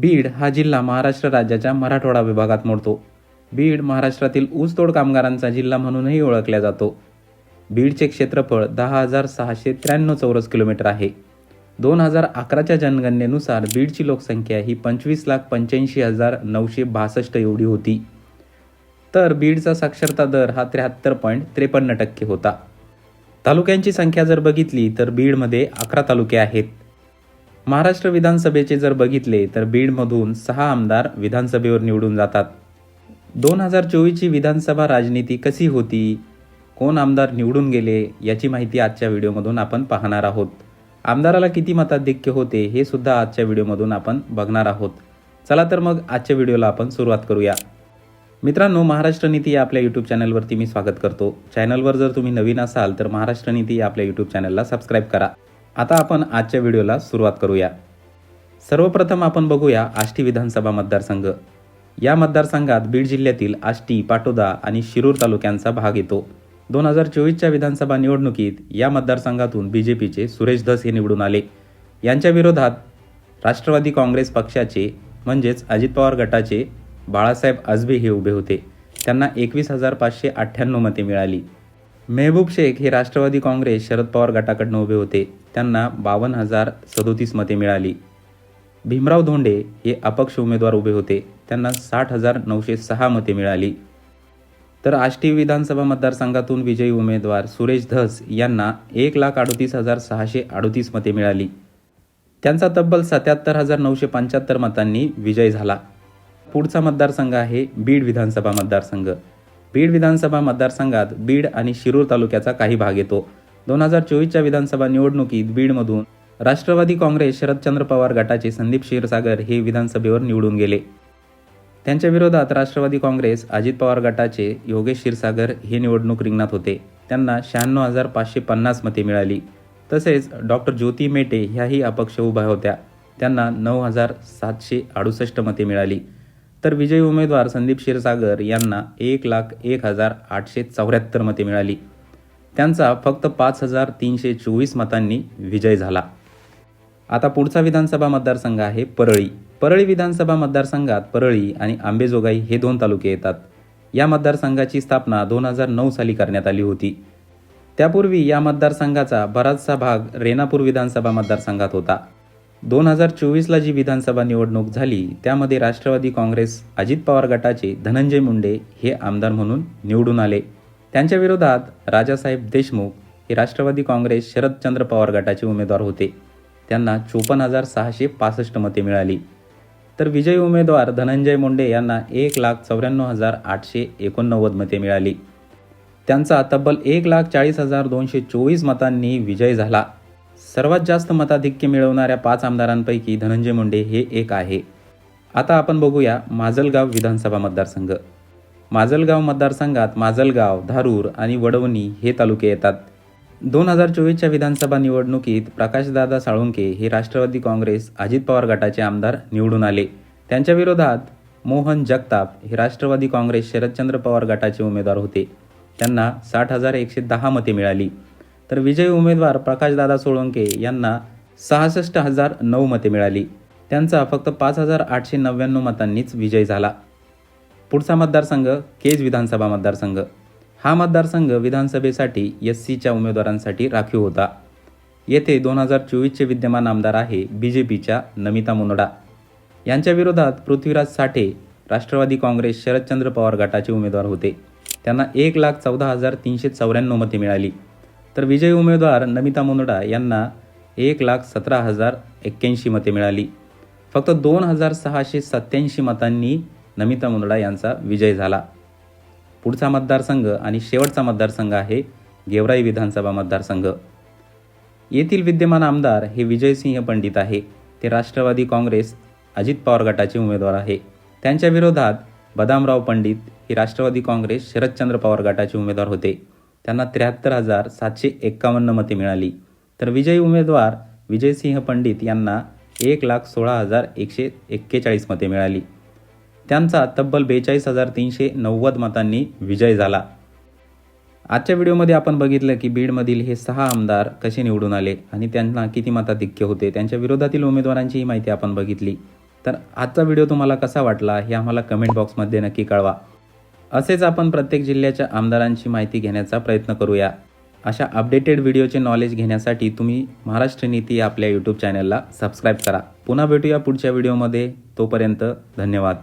बीड हा जिल्हा महाराष्ट्र राज्याच्या मराठवाडा विभागात मोडतो. बीड महाराष्ट्रातील ऊसतोड कामगारांचा जिल्हा म्हणूनही ओळखला जातो. बीडचे क्षेत्रफळ दहा हजार सहाशे त्र्याण्णव चौरस किलोमीटर आहे. दोन हजार अकराच्या जनगणनेनुसार बीडची लोकसंख्या ही पंचवीस लाख पंच्याऐंशी हजार नऊशे बासष्ट एवढी होती. तर बीडचा साक्षरता दर हा त्र्याहत्तर पॉईंट त्रेपन्न टक्के होता. तालुक्यांची संख्या जर बघितली तर बीडमध्ये अकरा तालुके आहेत. महाराष्ट्र विधानसभेचे जर बघितले तर बीडमधून सहा आमदार विधानसभेवर निवडून जातात. दोन हजार चोवीसची विधानसभा राजनीती कशी होती? कोण आमदार निवडून गेले? याची माहिती आजच्या व्हिडिओमधून आपण पाहणार आहोत. आमदाराला किती मताधिक्य होते हे सुद्धा आजच्या व्हिडिओमधून आपण बघणार आहोत. चला तर मग आजच्या व्हिडिओला आपण सुरुवात करूया. मित्रांनो महाराष्ट्र नीती या आपल्या यूट्यूब चॅनलवरती मी स्वागत करतो. चॅनलवर जर तुम्ही नवीन असाल तर महाराष्ट्र नीती या आपल्या यूट्यूब चॅनलला सबस्क्राईब करा. आता आपण आजच्या व्हिडिओला सुरुवात करूया. सर्वप्रथम आपण बघूया आष्टी विधानसभा मतदारसंघ. या मतदारसंघात बीड जिल्ह्यातील आष्टी पाटोदा आणि शिरूर तालुक्यांचा भाग येतो. दोन हजार चोवीसच्या विधानसभा निवडणुकीत या मतदारसंघातून बी जे पीचे सुरेश धस हे निवडून आले. यांच्या विरोधात राष्ट्रवादी काँग्रेस पक्षाचे म्हणजेच अजित पवार गटाचे बाळासाहेब आजबे हे उभे होते. त्यांना एकवीस हजार पाचशे अठ्ठ्याण्णव मते मिळाली. मेहबूब शेख हे राष्ट्रवादी काँग्रेस शरद पवार गटाकडनं उभे होते. त्यांना बावन्न हजार सदोतीस मते मिळाली. भीमराव धोंडे हे अपक्ष उमेदवार उभे होते. त्यांना साठ हजार नऊशे सहा मते मिळाली. तर आष्टी विधानसभा मतदारसंघातून विजयी उमेदवार सुरेश धस यांना एक लाख अडोतीस हजार सहाशे अडोतीस मते मिळाली. त्यांचा तब्बल सत्याहत्तर हजार नऊशे पंच्याहत्तर मतांनी विजय झाला. पुढचा मतदारसंघ आहे बीड विधानसभा मतदारसंघ. बीड विधानसभा मतदारसंघात बीड आणि शिरूर तालुक्याचा काही भाग येतो. दोन हजार चोवीसच्या विधानसभा निवडणुकीत बीडमधून राष्ट्रवादी काँग्रेस शरदचंद्र पवार गटाचे संदीप क्षीरसागर हे विधानसभेवर निवडून गेले. त्यांच्या विरोधात राष्ट्रवादी काँग्रेस अजित पवार गटाचे योगेश क्षीरसागर हे निवडणूक रिंगणात होते. त्यांना शहाण्णव हजार पाचशे पन्नास मते मिळाली. तसेच डॉक्टर ज्योती मेटे ह्याही अपक्ष उभ्या होत्या. त्यांना नऊ हजार सातशे अडुसष्ट मते मिळाली. तर विजयी उमेदवार संदीप क्षीरसागर यांना एक लाख एक हजार आठशे चौऱ्याहत्तर मते मिळाली. त्यांचा फक्त पाच हजार तीनशे चोवीस मतांनी विजय झाला. आता पुढचा विधानसभा मतदारसंघ आहे परळी. परळी विधानसभा मतदारसंघात परळी आणि आंबेजोगाई हे दोन तालुके येतात. या मतदारसंघाची स्थापना दोन हजार नऊ साली करण्यात आली होती. त्यापूर्वी या मतदारसंघाचा बराचसा भाग रेणापूर विधानसभा मतदारसंघात होता. दोन हजार चोवीसला जी विधानसभा निवडणूक झाली त्यामध्ये राष्ट्रवादी काँग्रेस अजित पवार गटाचे धनंजय मुंडे हे आमदार म्हणून निवडून आले. त्यांच्या विरोधात राजासाहेब देशमुख हे राष्ट्रवादी काँग्रेस शरदचंद्र पवार गटाचे उमेदवार होते. त्यांना चोपन्न हजार सहाशे पासष्ट मते मिळाली. तर विजयी उमेदवार धनंजय मुंडे यांना एक लाख चौऱ्याण्णव हजार आठशे एकोणनव्वद मते मिळाली. त्यांचा तब्बल एक लाख चाळीस हजार दोनशे चोवीस मतांनी विजय झाला. सर्वात जास्त मताधिक्य मिळवणाऱ्या पाच आमदारांपैकी धनंजय मुंडे हे एक आहे. आता आपण बघूया माजलगाव विधानसभा मतदारसंघ. माजलगाव मतदारसंघात माजलगाव धारूर आणि वडवणी हे तालुके येतात. दोन हजार चोवीसच्या विधानसभा निवडणुकीत प्रकाशदादा साळुंके हे राष्ट्रवादी काँग्रेस अजित पवार गटाचे आमदार निवडून आले. त्यांच्या विरोधात मोहन जगताप हे राष्ट्रवादी काँग्रेस शरदचंद्र पवार गटाचे उमेदवार होते. त्यांना साठ हजार एकशे दहा मते मिळाली. तर विजयी उमेदवार प्रकाशदादा सोळंके यांना सहासष्ट हजार नऊ मते मिळाली. त्यांचा फक्त पाच हजार आठशे नव्याण्णव मतांनीच विजय झाला. पुढचा मतदारसंघ केज विधानसभा मतदारसंघ. हा मतदारसंघ विधानसभेसाठी एस सीच्या उमेदवारांसाठी राखीव होता. येथे दोन हजार चोवीसचे विद्यमान आमदार आहे बी जे पीच्या नमिता मुनडा. यांच्या विरोधात पृथ्वीराज साठे राष्ट्रवादी काँग्रेस शरदचंद्र पवार गटाचे उमेदवार होते. त्यांना एक लाख चौदा हजार तीनशे चौऱ्याण्णव मते मिळाली. तर विजयी उमेदवार नमिता मुनडा यांना एक लाख सतरा हजार एक्क्याऐंशी मते मिळाली. फक्त दोन हजार सहाशे सत्याऐंशी मतांनी नमिता मुंदडा यांचा विजय झाला. पुढचा मतदारसंघ आणि शेवटचा मतदारसंघ आहे गेवराई विधानसभा मतदारसंघ. येथील विद्यमान आमदार हे विजयसिंह पंडित आहे. ते राष्ट्रवादी काँग्रेस अजित पवार गटाचे उमेदवार आहे. त्यांच्या विरोधात बदामराव पंडित हे राष्ट्रवादी काँग्रेस शरदचंद्र पवार गटाचे उमेदवार होते. त्यांना त्र्याहत्तर हजार सातशे एक्कावन्न मते मिळाली. तर विजयी उमेदवार विजयसिंह पंडित यांना एक लाख सोळा हजार एकशे एक्केचाळीस मते मिळाली. त्यांचा तब्बल बेचाळीस हजार तीनशे नव्वद मतांनी विजय झाला. आजच्या व्हिडिओमध्ये आपण बघितलं की बीडमधील हे सहा आमदार कसे निवडून आले आणि त्यांना किती मताधिक्य होते त्यांच्या विरोधातील उमेदवारांचीही माहिती आपण बघितली. तर आजचा व्हिडिओ तुम्हाला कसा वाटला हे आम्हाला कमेंट बॉक्समध्ये नक्की कळवा. असेच आपण प्रत्येक जिल्ह्याच्या आमदारांची माहिती घेण्याचा प्रयत्न करूया. अशा अपडेटेड व्हिडिओचे नॉलेज घेण्यासाठी तुम्ही महाराष्ट्र नीती आपल्या यूट्यूब चॅनलला सबस्क्राईब करा. पुन्हा भेटूया पुढच्या व्हिडिओमध्ये. तोपर्यंत धन्यवाद.